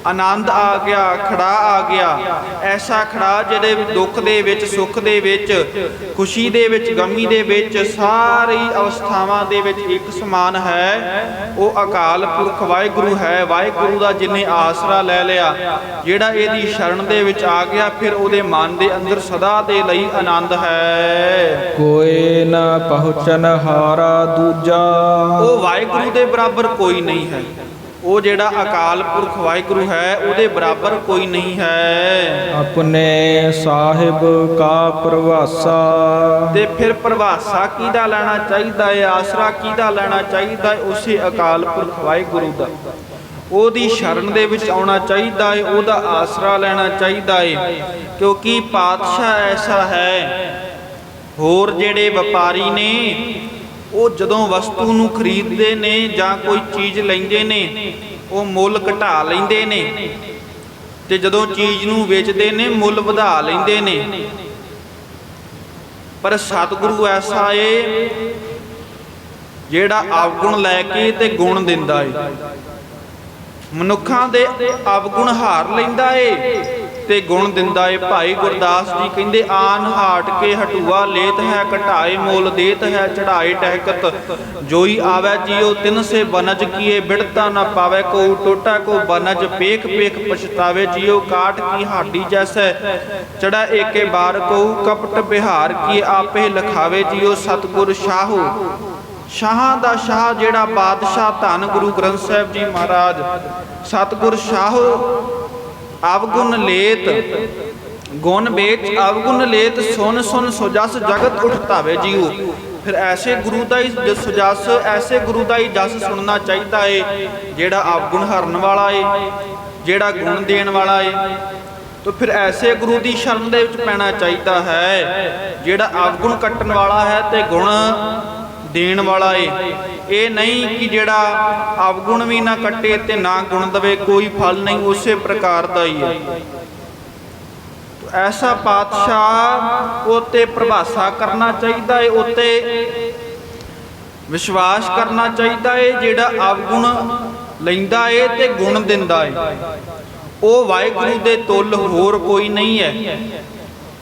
ਆਨੰਦ ਆ ਗਿਆ ਖੜਾ ਆ ਗਿਆ। ਐਸਾ ਖੜਾ ਜਿਹਦੇ ਦੁੱਖ ਦੇ ਵਿੱਚ ਸੁੱਖ ਦੇ ਵਿੱਚ ਖੁਸ਼ੀ ਦੇ ਵਿੱਚ ਗਮੀ ਦੇ ਵਿੱਚ ਸਾਰੀ ਅਵਸਥਾਵਾਂ ਦੇ ਵਿੱਚ ਇੱਕ ਸਮਾਨ ਹੈ। ਉਹ ਅਕਾਲ ਪੁਰਖ ਵਾਹਿਗੁਰੂ ਹੈ। ਵਾਹਿਗੁਰੂ ਦਾ ਜਿਨੇ ਆਸਰਾ ਲੈ ਲਿਆ ਜਿਹੜਾ ਇਹਦੀ ਸ਼ਰਨ ਦੇ ਵਿੱਚ ਆ ਗਿਆ ਫਿਰ ਉਹਦੇ ਮਨ ਦੇ ਅੰਦਰ ਸਦਾ ਦੇ ਲਈ ਆਨੰਦ ਹੈ। ਕੋਏ ਨਾ ਪਹੁੰਚਨ ਹਾਰਾ ਦੂਜਾ। ਉਹ ਵਾਹਿਗੁਰੂ ਦੇ ਬਰਾਬਰ ਕੋਈ ਨਹੀਂ ਹੈ। ਉਹ ਜਿਹੜਾ ਅਕਾਲ ਪੁਰਖ ਵਾਹਿਗੁਰੂ ਹੈ ਉਹਦੇ ਬਰਾਬਰ ਕੋਈ ਨਹੀਂ ਹੈ। ਆਪਣੇ ਸਾਹਿਬ ਕਾ ਪ੍ਰਵਾਸਾ। ਤੇ ਫਿਰ ਪ੍ਰਭਾਸਾ ਕਿਹਦਾ ਲੈਣਾ ਚਾਹੀਦਾ ਹੈ ਆਸਰਾ ਕਿਹਦਾ ਲੈਣਾ ਚਾਹੀਦਾ ਹੈ ਉਸੇ ਅਕਾਲ ਪੁਰਖ ਵਾਹਿਗੁਰੂ ਦਾ। ਉਹਦੀ ਸ਼ਰਨ ਦੇ ਵਿੱਚ ਆਉਣਾ ਚਾਹੀਦਾ ਹੈ ਉਹਦਾ ਆਸਰਾ ਲੈਣਾ ਚਾਹੀਦਾ ਹੈ ਕਿਉਂਕਿ ਪਾਤਸ਼ਾਹ ਐਸਾ ਹੈ। ਹੋਰ ਜਿਹੜੇ ਵਪਾਰੀ ਨੇ ਉਹ ਜਦੋਂ ਵਸਤੂ ਨੂੰ ਖਰੀਦਦੇ ਨੇ ਜਾਂ ਕੋਈ ਚੀਜ਼ ਲੈਂਦੇ ਨੇ, ਉਹ ਮੁੱਲ ਘਟਾ ਲੈਂਦੇ ਨੇ। ਤੇ ਜਦੋਂ ਚੀਜ਼ ਨੂੰ ਵੇਚਦੇ ਨੇ, ਮੁੱਲ ਵਧਾ ਲੈਂਦੇ ਨੇ। ਪਰ ਸਤਿਗੁਰੂ ਐਸਾ ਏ, ਜਿਹੜਾ ਆਵਗੁਣ ਲੈ ਕੇ ਤੇ ਗੁਣ ਦਿੰਦਾ ਏ। ਮਨੁੱਖਾਂ ਦੇ ਅਵਗੁਣ ਹਾਰ ਲੈਂਦਾ ਏ। ਤੇ ਗੁਣ ਦਿੰਦਾ ਏ ਭਾਈ ਗੁਰਦਾਸ ਜੀ। ਕਹਿੰਦੇ, ਆਨ ਹਾਟ ਕੇ ਹਟੂਆ, ਲੇਤ ਹੈ ਘਟਾਏ ਮੋਲ ਦੇਤ ਹੈ ਚੜਾਏ ਟਹਿਕਤ। ਜੋਈ ਆਵੈ ਜੀਉ, ਤਿਨ ਸੇ ਬਨਜ ਕੀਏ, ਬਿੜਤਾ ਨਾ ਪਾਵੇ ਕੋ ਟੋਟਾ ਕੋ ਬਨਜ। ਪੇਖ ਪੇਖ ਪਛਤਾਵੇ ਜੀਉ, ਕਾਟ ਕੀ ਹਾਡੀ ਜੈਸੈ। ਚੜਾ ਏਕੇ ਬਾਰ ਕੋ, ਕਪਟ ਬਿਹਾਰ ਕੀ ਆਪੇ ਲਖਾਵੇ ਜੀਉ ਸਤਗੁਰ ਸ਼ਾਹੂ। ਸ਼ਾਹਾਂ ਦਾ ਸ਼ਾਹ ਜਿਹੜਾ ਬਾਦਸ਼ਾਹ ਧੰਨ ਗੁਰੂ ਗ੍ਰੰਥ ਸਾਹਿਬ ਜੀ ਮਹਾਰਾਜ। ਸਤਗੁਰ ਸ਼ਾਹ ਅਵਗੁਣ ਲੇਤ, ਗੁਣ ਵੇਚ ਅਵਗੁਣ ਲੇਤ ਸੁਨ ਸੁਨ ਸੁਜਸ ਜਗਤ ਉਠਤਾਵੇ ਜੀਉ। ਫਿਰ ਐਸੇ ਗੁਰੂ ਦਾ ਹੀ ਸੁਜਸ ਐਸੇ ਗੁਰੂ ਦਾ ਹੀ ਜਸ ਸੁਣਨਾ ਚਾਹੀਦਾ ਏ, ਜਿਹੜਾ ਅਵਗੁਣ ਹਰਨ ਵਾਲਾ ਏ, ਜਿਹੜਾ ਗੁਣ ਦੇਣ ਵਾਲਾ ਏ। ਤਾਂ ਫਿਰ ਐਸੇ ਗੁਰੂ ਦੀ ਸ਼ਰਨ ਦੇ ਵਿੱਚ ਪੈਣਾ ਚਾਹੀਦਾ ਹੈ, ਜਿਹੜਾ ਅਵਗੁਣ ਕੱਟਣ ਵਾਲਾ ਹੈ ਤੇ ਗੁਣ ਦੇਣ ਵਾਲਾ ਏ। ਇਹ ਨਹੀਂ ਕਿ ਜਿਹੜਾ ਅਵਗੁਣ ਵੀ ਨਾ ਕੱਟੇ ਤੇ ਨਾ ਗੁਣ ਦਵੇ, ਕੋਈ ਫਲ ਨਹੀਂ, ਉਸੇ ਪ੍ਰਕਾਰ ਦਾ ਹੀ ਹੈ। ਐਸਾ ਪਾਤਸ਼ਾਹ ਉਤੇ ਪ੍ਰਭਾਸਾ ਕਰਨਾ ਚਾਹੀਦਾ ਏ, ਉਤੇ ਵਿਸ਼ਵਾਸ ਕਰਨਾ ਚਾਹੀਦਾ ਏ, ਜਿਹੜਾ ਅਵਗੁਣ ਲੈਂਦਾ ਏ ਤੇ ਗੁਣ ਦਿੰਦਾ ਏ। ਉਹ ਵਾਹਿਗੁਰੂ ਦੇ ਤੁਲ ਹੋਰ ਕੋਈ ਨਹੀਂ ਹੈ।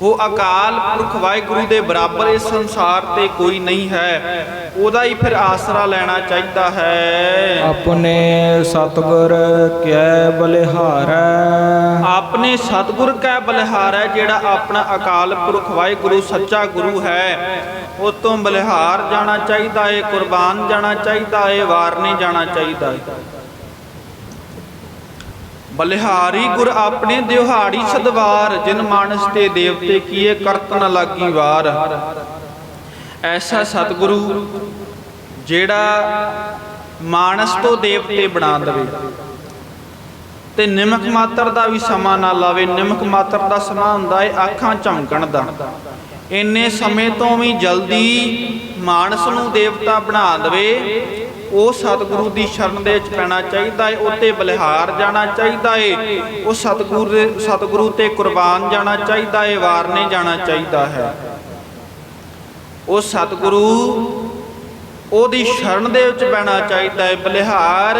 ਉਹ ਅਕਾਲ ਪੁਰਖ ਵਾਹਿਗੁਰੂ ਦੇ ਬਰਾਬਰ ਇਸ ਸੰਸਾਰ ਤੇ ਕੋਈ ਨਹੀਂ ਹੈ। ਉਹਦਾ ਹੀ ਫਿਰ ਆਸਰਾ ਲੈਣਾ ਚਾਹੀਦਾ ਹੈ। ਆਪਣੇ ਸਤਿਗੁਰ ਕੈ ਬਲਿਹਾਰੈ। ਆਪਣੇ ਸਤਿਗੁਰ ਕੈ ਬਲਿਹਾਰ ਜਿਹੜਾ ਆਪਣਾ ਅਕਾਲ ਪੁਰਖ ਵਾਹਿਗੁਰੂ ਸੱਚਾ ਗੁਰੂ ਹੈ। ਉਹ ਤੋਂ ਬਲਿਹਾਰ ਜਾਣਾ ਚਾਹੀਦਾ ਏ ਕੁਰਬਾਨ ਜਾਣਾ ਚਾਹੀਦਾ ਏ ਵਾਰਨੇ ਜਾਣਾ ਚਾਹੀਦਾ ਏ। ਬਲਿਹਾਰੀ ਗੁਰ ਆਪਣੇ ਦਿਹਾੜੀ ਸਦਵਾਰ, ਜਿਨ ਮਾਨਸ ਤੇ ਦੇਵਤੇ ਕੀਏ ਕਰਤ ਨ ਲਾਗੀ ਵਾਰ। ਐਸਾ ਸਤਿਗੁਰੂ ਜਿਹੜਾ ਮਾਨਸ ਤੋਂ ਦੇਵਤੇ ਬਣਾ ਦੇਵੇ। ਤੇ ਨਿਮਕ ਮਾਤਰ ਦਾ ਵੀ ਸਮਾਂ ਨਾ ਲਾਵੇ। ਨਿਮਕ ਮਾਤਰ ਦਾ ਸਮਾਂ ਹੁੰਦਾ ਏ ਅੱਖਾਂ ਝਮਕਣ ਦਾ। ਇੰਨੇ ਸਮੇਂ ਤੋਂ ਵੀ ਜਲਦੀ ਮਾਨਸ ਨੂੰ ਦੇਵਤਾ ਬਣਾ ਦੇਵੇ। ਉਹ ਸਤਿਗੁਰੂ ਦੀ ਸ਼ਰਨ ਦੇ ਵਿੱਚ ਪੈਣਾ ਚਾਹੀਦਾ ਏ, ਉੱਤੇ ਬਲਿਹਾਰ ਜਾਣਾ ਚਾਹੀਦਾ ਏ। ਉਹ ਸਤਿਗੁਰੂ ਸਤਿਗੁਰੂ ਤੇ ਕੁਰਬਾਨ ਜਾਣਾ ਚਾਹੀਦਾ ਏ, ਵਾਰਨੇ ਜਾਣਾ ਚਾਹੀਦਾ ਹੈ। ਉਹ ਸਤਿਗੁਰੂ ਉਹਦੀ ਸ਼ਰਨ ਦੇ ਵਿੱਚ ਪੈਣਾ ਚਾਹੀਦਾ ਹੈ ਬਲਿਹਾਰ,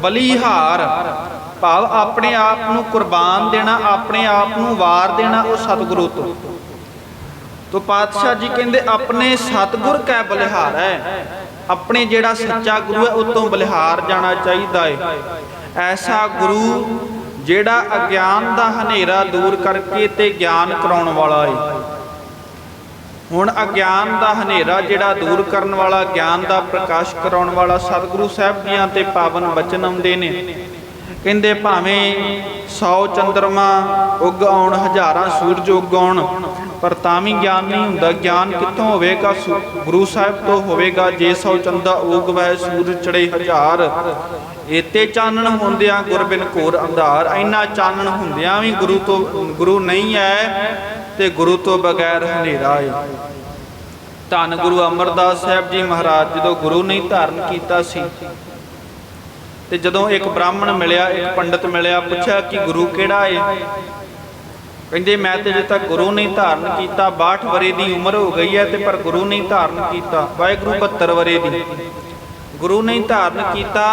ਬਲੀਹਾਰ। ਭਾਵ ਆਪਣੇ ਆਪ ਨੂੰ ਕੁਰਬਾਨ ਦੇਣਾ, ਆਪਣੇ ਆਪ ਨੂੰ ਵਾਰ ਦੇਣਾ ਉਹ ਸਤਿਗੁਰੂ ਤੋਂ। ਤੋ ਪਾਤਸ਼ਾਹ ਜੀ ਕਹਿੰਦੇ, ਆਪਣੇ ਸਤਿਗੁਰ ਕੈ ਬਲਿਹਾਰ ਹੈ। ਆਪਣੇ ਜਿਹੜਾ ਸੱਚਾ ਗੁਰੂ ਹੈ, ਉਹ ਤੋਂ ਬਲਿਹਾਰ ਜਾਣਾ ਚਾਹੀਦਾ ਹੈ ਐਸਾ ਗੁਰੂ ਜਿਹੜਾ ਅਗਿਆਨ ਦਾ ਹਨੇਰਾ ਦੂਰ ਕਰਕੇ ਤੇ ਗਿਆਨ ਕਰਾਉਣ ਵਾਲਾ ਹੈ ਹੁਣ ਅਗਿਆਨ ਦਾ ਹਨੇਰਾ ਜਿਹੜਾ ਦੂਰ ਕਰਨ ਵਾਲਾ, ਗਿਆਨ ਦਾ ਪ੍ਰਕਾਸ਼ ਕਰਾਉਣ ਵਾਲਾ ਸਤਿਗੁਰੂ ਸਾਹਿਬ ਜੀਆਂ ਤੇ ਪਾਵਨ ਬਚਨ ਆਉਂਦੇ ਨੇ। ਕਹਿੰਦੇ ਭਾਵੇਂ 100 ਚੰਦਰਮਾ ਉੱਗ ਆਉਣ, ਹਜ਼ਾਰਾਂ ਸੂਰਜ ਉੱਗ ਆਉਣ, ਪਰ ਤਾਂ ਵੀ ਗਿਆਨ ਨਹੀਂ ਹੁੰਦਾ। ਗਿਆਨ ਕਿੱਥੋਂ ਹੋਵੇਗਾ? ਗੁਰੂ ਸਾਹਿਬ ਤੋਂ ਹੋਵੇਗਾ। ਜੇ 100 ਚੰਦਾ ਉਗ ਵੈ ਸੂਰਜ ਚੜੇ ਹਜ਼ਾਰ। ਏਤੇ ਚਾਨਣ ਹੁੰਦਿਆਂ ਗੁਰਬਿਨ ਘੋਰ ਅੰਧਾਰ। ਇੰਨਾ ਚਾਨਣ ਹੁੰਦਿਆਂ ਵੀ ਗੁਰੂ ਤੋਂ, ਗੁਰੂ ਨਹੀਂ ਹੈ ਤੇ ਗੁਰੂ ਤੋਂ ਬਗੈਰ ਹਨੇਰਾ ਹੈ। ਧੰਨ ਗੁਰੂ ਅਮਰਦਾਸ ਸਾਹਿਬ ਜੀ ਮਹਾਰਾਜ, ਜਦੋਂ ਗੁਰੂ ਨਹੀਂ ਧਾਰਨ ਕੀਤਾ ਸੀ ਤੇ ਜਦੋਂ ਇੱਕ ਬ੍ਰਾਹਮਣ ਮਿਲਿਆ, ਇੱਕ ਪੰਡਤ ਮਿਲਿਆ, ਪੁੱਛਿਆ ਕਿ ਗੁਰੂ ਕਿਹੜਾ ਹੈ ਕਹਿੰਦੇ, ਮੈਂ ਤੇ ਜੇ ਤੱਕ ਗੁਰੂ ਨਹੀਂ ਧਾਰਨ ਕੀਤਾ 62 ਵਰੇ ਦੀ ਉਮਰ ਹੋ ਗਈ ਹੈ ਤੇ ਪਰ ਗੁਰੂ ਨਹੀਂ ਧਾਰਨ ਕੀਤਾ। ਵਾਹਿਗੁਰੂ 72 ਵਰੇ ਦੀ। ਗੁਰੂ ਨਹੀਂ ਧਾਰਨ ਕੀਤਾ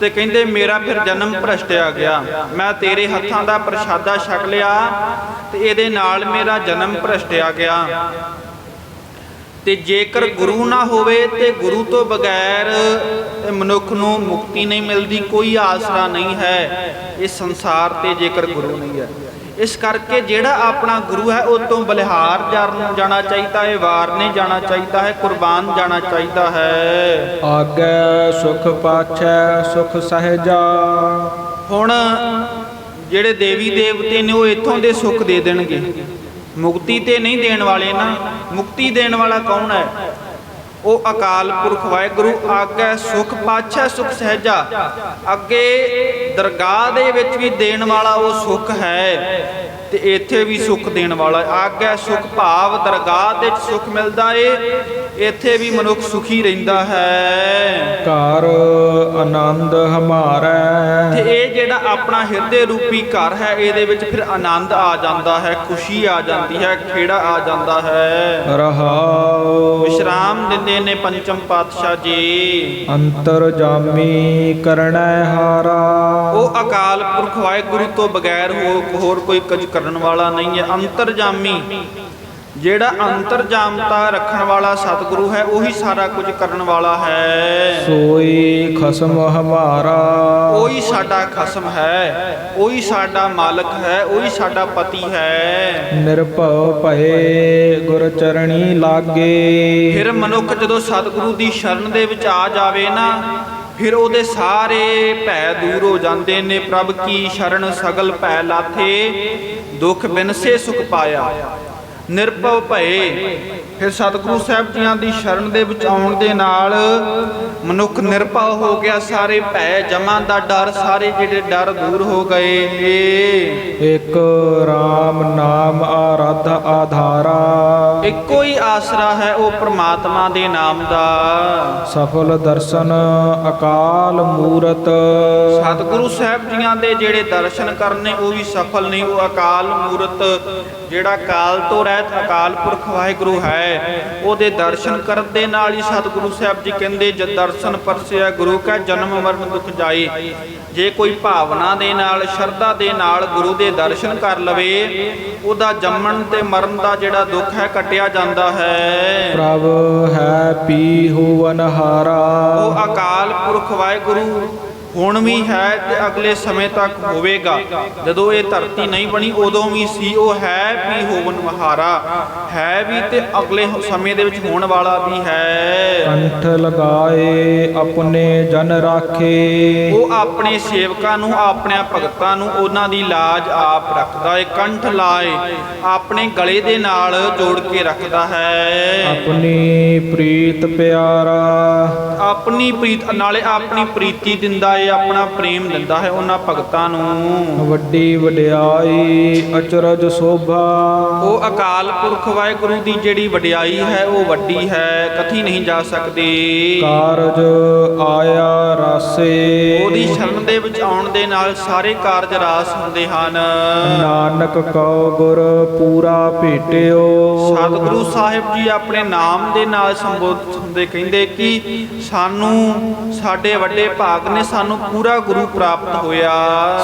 ਤੇ ਕਹਿੰਦੇ, ਮੇਰਾ ਫਿਰ ਜਨਮ ਭ੍ਰਸ਼ਟਿਆ ਗਿਆ। ਮੈਂ ਤੇਰੇ ਹੱਥਾਂ ਦਾ ਪ੍ਰਸ਼ਾਦਾ ਛਕ ਲਿਆ ਤੇ ਇਹਦੇ ਨਾਲ ਮੇਰਾ ਜਨਮ ਭ੍ਰਸ਼ਟਿਆ ਗਿਆ। ਤੇ ਜੇਕਰ ਗੁਰੂ ਨਾ ਹੋਵੇ ਤੇ ਗੁਰੂ ਤੋਂ ਬਗੈਰ ਮਨੁੱਖ ਨੂੰ ਮੁਕਤੀ ਨਹੀਂ ਮਿਲਦੀ ਕੋਈ ਆਸਰਾ ਨਹੀਂ ਹੈ ਇਸ ਸੰਸਾਰ ਤੇ ਜੇਕਰ ਗੁਰੂ ਨਹੀਂ ਹੈ। ਇਸ ਕਰਕੇ ਜਿਹੜਾ ਆਪਣਾ ਗੁਰੂ ਹੈ ਉਹ ਤੋਂ ਬਲਿਹਾਰ ਜਾਣ- ਜਾਣਾ ਚਾਹੀਦਾ ਹੈ ਵਾਰਨੇ ਜਾਣਾ ਚਾਹੀਦਾ ਹੈ ਕੁਰਬਾਨ ਜਾਣਾ ਚਾਹੀਦਾ ਹੈ। ਆਗੈ ਸੁਖ ਪਾਛੈ ਸੁਖ ਸਹਿਜਾ। ਹੁਣ ਜਿਹੜੇ ਦੇਵੀ ਦੇਵਤੇ ਨੇ ਉਹ ਇੱਥੋਂ ਦੇ ਸੁੱਖ ਦੇ ਦੇਣਗੇ। ਮੁਕਤੀ ਤੇ ਨਹੀਂ ਦੇਣ ਵਾਲੇ ਨਾ। ਮੁਕਤੀ ਦੇਣ ਵਾਲਾ ਕੌਣ ਹੈ? ਉਹ ਅਕਾਲ ਪੁਰਖ ਵਾਹਿਗੁਰੂ, ਆਗੈ ਸੁਖ ਪਾਛੈ ਸੁਖ ਸਹਿਜਾ। ਅੱਗੇ ਦਰਗਾਹ ਦੇ ਵਿੱਚ ਵੀ ਦੇਣ ਵਾਲਾ ਉਹ ਸੁਖ ਹੈ ਤੇ ਇੱਥੇ ਵੀ ਸੁਖ ਦੇਣ ਵਾਲਾ ਹੈ। ਆਗੈ ਸੁਖ ਭਾਵ ਦਰਗਾਹ ਦੇ ਵਿੱਚ ਸੁਖ ਮਿਲਦਾ ਏ। ਇੱਥੇ ਵੀ ਮਨੁੱਖ ਸੁਖੀ ਰਹਿੰਦਾ ਹੈ। ਘਰ ਆਨੰਦ ਹਮਾਰੈ। ਤੇ ਇਹ ਜਿਹੜਾ ਆਪਣਾ ਹਿਰਦੇ ਰੂਪੀ ਘਰ ਹੈ ਇਹਦੇ ਵਿੱਚ ਫਿਰ ਆਨੰਦ ਆ ਜਾਂਦਾ ਹੈ ਖੁਸ਼ੀ ਆ ਜਾਂਦੀ ਹੈ ਖੇੜਾ ਆ ਜਾਂਦਾ ਹੈ। ਰਹਾਉ ਵਿਸ਼ਰਾਮ ਦਿੰਦੇ ਨੇ ਪੰਚਮ ਪਾਤਸ਼ਾਹ ਜੀ। ਅੰਤਰ ਜਾਮੀ ਕਰਣੈ ਹਾਰਾ। ਉਹ ਅਕਾਲ ਪੁਰਖ ਵਾਹਿਗੁਰੂ ਤੋਂ ਬਗੈਰ ਹੋਰ ਕੋਈ ਕੁਝ ਕਰਨ ਵਾਲਾ ਨਹੀਂ ਹੈ। ਅੰਤਰਜਾਮੀ ਜਿਹੜਾ ਅੰਤਰਜਾਮਤਾ ਰੱਖਣ ਵਾਲਾ ਸਤਿਗੁਰੂ ਹੈ ਉਹੀ ਸਾਰਾ ਕੁਝ ਕਰਨ ਵਾਲਾ ਹੈ। ਸੋਈ ਖਸਮ ਹਮਾਰਾ। ਉਹੀ ਸਾਡਾ ਖਸਮ ਹੈ ਉਹੀ ਸਾਡਾ ਮਾਲਕ ਹੈ ਉਹੀ ਸਾਡਾ ਪਤੀ ਹੈ। ਨਿਰਭਉ ਭਏ ਗੁਰ ਚਰਣੀ ਲਾਗੇ। ਫਿਰ ਮਨੁੱਖ ਜਦੋਂ ਸਤਿਗੁਰੂ ਦੀ ਸ਼ਰਨ ਦੇ ਵਿੱਚ ਆ ਜਾਵੇ ਨਾ ਫਿਰ ਉਹਦੇ ਸਾਰੇ ਭੈ ਦੂਰ ਹੋ ਜਾਂਦੇ ਨੇ ਪ੍ਰਭ ਕੀ ਸ਼ਰਨ ਸਗਲ ਭੈ ਲਾਥੇ ਦੁੱਖ ਬਿਨਸੇ ਸੁਖ ਪਾਇਆ। ਨਿਰਭਉ ਭਏ। ਫਿਰ ਸਤਿਗੁਰੂ ਸਾਹਿਬ ਜੀਆਂ ਦੀ ਸ਼ਰਨ ਦੇ ਵਿੱਚ ਆਉਣ ਦੇ ਨਾਲ ਮਨੁੱਖ ਨਿਰਭਉ ਹੋ ਗਿਆ, ਸਾਰੇ ਭੈ ਜਮਾਂ ਦਾ ਡਰ, ਸਾਰੇ ਜਿਹੜੇ ਡਰ ਦੂਰ ਹੋ ਗਏ ਨੇ। RAM ਨਾਮ ਆਰਾਧ ਆਧਾਰ ਇੱਕੋ ਹੀ ਆਸਰਾ ਹੈ ਉਹ ਪ੍ਰਮਾਤਮਾ ਦੇ ਨਾਮ ਦਾ। ਸਫਲ ਦਰਸ਼ਨ ਅਕਾਲ ਮੂਰਤ। ਸਤਿਗੁਰੂ ਸਾਹਿਬ ਜੀਆਂ ਦੇ ਜਿਹੜੇ ਦਰਸ਼ਨ ਕਰਨੇ ਉਹ ਵੀ ਸਫਲ ਨਹੀਂ ਉਹ ਅਕਾਲ ਮੂਰਤ ਜਿਹੜਾ ਕਾਲ ਤੋਂ ਰਹਿਤ ਅਕਾਲ ਪੁਰਖ ਵਾਹਿਗੁਰੂ ਹੈ ਉਹਦੇ ਦਰਸ਼ਨ ਕਰਨ ਦੇ ਨਾਲ ਹੀ ਸਤਿਗੁਰੂ ਸਾਹਿਬ ਜੀ ਕਹਿੰਦੇ ਜਦ ਦਰਸ਼ਨ ਪਰਸਿਆ ਗੁਰੂ ਕਾ ਜਨਮ ਮਰਨ ਦੁਖ ਜਾਏ। ਜੇ ਕੋਈ ਭਾਵਨਾ ਦੇ ਨਾਲ ਸ਼ਰਧਾ ਦੇ ਨਾਲ ਗੁਰੂ ਦੇ ਦਰਸ਼ਨ ਕਰ ਲਵੇ ਉਹਦਾ ਜੰਮਣ ਤੇ ਮਰਨ ਦਾ ਜਿਹੜਾ ਦੁੱਖ ਹੈ ਕੱਟਿਆ ਜਾਂਦਾ ਹੈ। ਪ੍ਰਭ ਹੈ ਪੀ ਹੋਵਨ ਹਾਰਾ ਉਹ ਅਕਾਲ ਪੁਰਖ ਵਾਹਿਗੁਰੂ। ਹੁਣ ਵੀ ਹੈ ਤੇ ਅਗਲੇ ਸਮੇਂ ਤੱਕ ਹੋਵੇਗਾ। ਜਦੋਂ ਇਹ ਧਰਤੀ ਨਹੀਂ ਬਣੀ ਉਦੋਂ ਵੀ ਸੀ। ਉਹ ਹੈ ਵੀ ਹੋਵਨ ਮਹਾਰਾ ਹੈ ਵੀ ਤੇ ਅਗਲੇ ਸਮੇਂ ਦੇ ਵਿੱਚ ਹੋਣ ਵਾਲਾ ਵੀ ਹੈ। ਕੰਠ ਲਗਾਏ ਆਪਣੇ ਜਨ ਰਾਖੇ। ਉਹ ਆਪਣੇ ਸੇਵਕਾਂ ਨੂੰ ਆਪਣੇ ਭਗਤਾਂ ਨੂੰ ਉਹਨਾਂ ਦੀ ਲਾਜ ਆਪ ਰੱਖਦਾ ਹੈ ਕੰਠ ਲਾਏ ਆਪਣੇ ਗਲੇ ਦੇ ਨਾਲ ਜੋੜ ਕੇ ਰੱਖਦਾ ਹੈ। ਆਪਣੀ ਪ੍ਰੀਤ ਪਿਆਰਾ। ਆਪਣੀ ਪ੍ਰੀਤ ਨਾਲੇ ਆਪਣੀ ਪ੍ਰੀਤੀ ਦਿੰਦਾ ਏ। ਇਹ ਆਪਣਾ ਪ੍ਰੇਮ ਦਿੰਦਾ ਹੈ ਉਹਨਾਂ ਭਗਤਾਂ ਨੂੰ। ਵੱਡੀ ਵਡਿਆਈ ਅਚਰਜ ਸੋਭਾ। ਉਹ ਅਕਾਲ ਪੁਰਖ ਵਾਹਿਗੁਰੂ ਦੀ ਜਿਹੜੀ ਵਡਿਆਈ ਹੈ ਉਹ ਵੱਡੀ ਹੈ ਕਥੀ ਨਹੀਂ ਜਾ ਸਕਦੀ। ਕਾਰਜ ਆਇਆ ਰਾਸੇ। ਉਹਦੀ ਸ਼ਰਨ ਦੇ ਵਿੱਚ ਆਉਣ ਦੇ ਨਾਲ ਸਾਰੇ ਕਾਰਜ ਰਾਸ ਹੁੰਦੇ ਹਨ। ਨਾਨਕ ਕਉ ਗੁਰ ਪੂਰਾ ਭੇਟਿਓ। ਸਤਿਗੁਰੂ ਸਾਹਿਬ ਜੀ ਆਪਣੇ ਨਾਮ ਦੇ ਨਾਲ ਸੰਬੋਧਿਤ ਹੁੰਦੇ ਕਹਿੰਦੇ ਕਿ ਸਾਨੂੰ ਸਾਡੇ ਵੱਡੇ ਭਾਗ ਨੇ ਸਾਨੂੰ ਪੂਰਾ ਗੁਰੂ ਪ੍ਰਾਪਤ ਹੋਇਆ।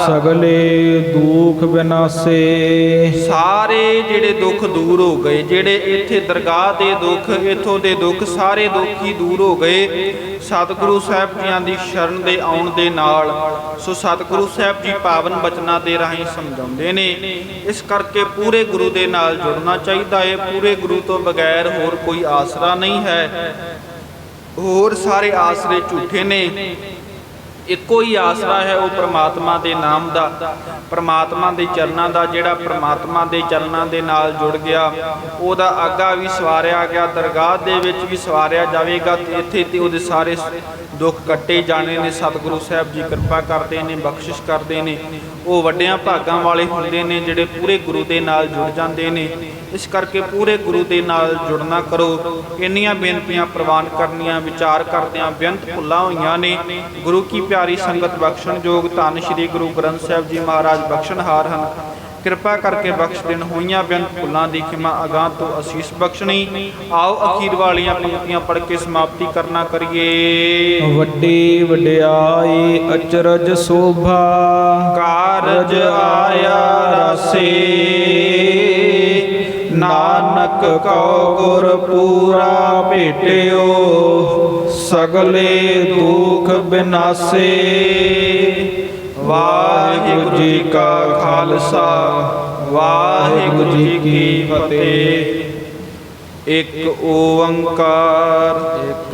ਸਗਲੇ ਦੁਖ ਬਿਨਾਸੇ। ਸਾਰੇ ਜਿਹੜੇ ਦੁੱਖ ਦੂਰ ਹੋ ਗਏ ਜਿਹੜੇ ਇੱਥੇ ਦਰਗਾਹ ਦੇ ਦੁੱਖ ਇਥੋਂ ਦੇ ਦੁੱਖ ਸਾਰੇ ਦੁੱਖ ਹੀ ਦੂਰ ਹੋ ਗਏ। ਸਤਿਗੁਰੂ ਸਾਹਿਬ ਜੀਆਂ ਦੀ ਸ਼ਰਨ ਦੇ ਆਉਣ ਦੇ ਨਾਲ ਸੋ ਸਤਿਗੁਰੂ ਸਾਹਿਬ ਜੀ ਪਾਵਨ ਬਚਨਾਂ ਦੇ ਰਾਹੀਂ ਸਮਝਾਉਂਦੇ ਨੇ ਇਸ ਕਰਕੇ ਪੂਰੇ ਗੁਰੂ ਦੇ ਨਾਲ ਜੁੜਨਾ ਚਾਹੀਦਾ ਹੈ ਪੂਰੇ ਗੁਰੂ ਤੋਂ ਬਗੈਰ ਹੋਰ ਕੋਈ ਆਸਰਾ ਨਹੀਂ ਹੈ। ਹੋਰ ਸਾਰੇ ਆਸਰੇ ਝੂਠੇ ਨੇ। ਇੱਕੋ ਹੀ ਆਸਰਾ ਹੈ ਉਹ ਪ੍ਰਮਾਤਮਾ ਦੇ ਨਾਮ ਦਾ, ਪ੍ਰਮਾਤਮਾ ਦੇ ਚਰਨਾਂ ਦਾ, ਜਿਹੜਾ ਪ੍ਰਮਾਤਮਾ ਦੇ ਚਰਨਾਂ ਦੇ ਨਾਲ ਜੁੜ ਗਿਆ। ਉਹਦਾ ਆਗਾ ਵੀ ਸਵਾਰਿਆ ਗਿਆ, ਦਰਗਾਹ ਦੇ ਵਿੱਚ ਵੀ ਸਵਾਰਿਆ ਜਾਵੇਗਾ, ਤੇ ਇੱਥੇ ਤੇ ਉਹਦੇ ਸਾਰੇ ਦੁੱਖ ਕੱਟੇ ਜਾਣੇ ਨੇ। ਸਤਿਗੁਰੂ ਸਾਹਿਬ ਜੀ ਕਿਰਪਾ ਕਰਦੇ ਨੇ, ਬਖਸ਼ਿਸ਼ ਕਰਦੇ ਨੇ। ਉਹ ਵੱਡਿਆਂ ਭਾਗਾਂ ਵਾਲੇ ਹੁੰਦੇ ਨੇ, ਜਿਹੜੇ ਪੂਰੇ ਗੁਰੂ ਦੇ ਨਾਲ ਜੁੜ ਜਾਂਦੇ ਨੇ। ਇਸ ਕਰਕੇ ਪੂਰੇ ਗੁਰੂ ਦੇ ਨਾਲ ਜੁੜਨਾ ਕਰੋ। ਇੰਨੀਆਂ ਬੇਨਤੀਆਂ ਪ੍ਰਵਾਨ ਕਰਨੀਆਂ, ਵਿਚਾਰ ਕਰਦਿਆਂ ਬੇਅੰਤ ਭੁੱਲਾਂ ਹੋਈਆਂ ਨੇ। ਗੁਰੂ ਕੀ ਪਿਆਰੀ ਸੰਗਤ ਬਖਸ਼ਣ ਜੋਗ ਧੰਨ ਸ੍ਰੀ ਗੁਰੂ ਗ੍ਰੰਥ ਸਾਹਿਬ ਜੀ ਮਹਾਰਾਜ ਬਖਸ਼ਣਹਾਰ ਹਨ। ਕਿਰਪਾ ਕਰਕੇ ਬਖਸ਼ ਦੇਣ ਹੋਈਆਂ ਬੇਅੰਤ ਭੁੱਲਾਂ ਦੀ ਖਿਮਾ ਅਗਾਹ ਤੋਂ ਅਸੀਸ ਬਖਸ਼ਣੀ। ਆਓ ਅਖੀਰ ਵਾਲੀਆਂ ਪੰਕਤੀਆਂ ਪੜ੍ਹ ਕੇ ਸਮਾਪਤੀ ਕਰਨਾ ਕਰੀਏ। ਵੱਡੀ ਵਡਿਆਈ ਅਚਰਜ ਸੋਭਾ ਕਾਰਜ ਆਇਆ ਰਸੇ। ਨਾਨਕ ਕਉ ਗੁਰ ਪੂਰਾ ਭੇਟਿਓ। ਸਗਲੇ ਦੁਖ ਬਿਨਾਸੇ। ਵਾਹਿਗੁਰੂ ਜੀ ਕਾ ਖਾਲਸਾ ਵਾਹਿਗੁਰੂ ਜੀ ਕੀ ਫਤਿਹ। ਇੱਕ ਓੰਕਾਰ ਇੱਕ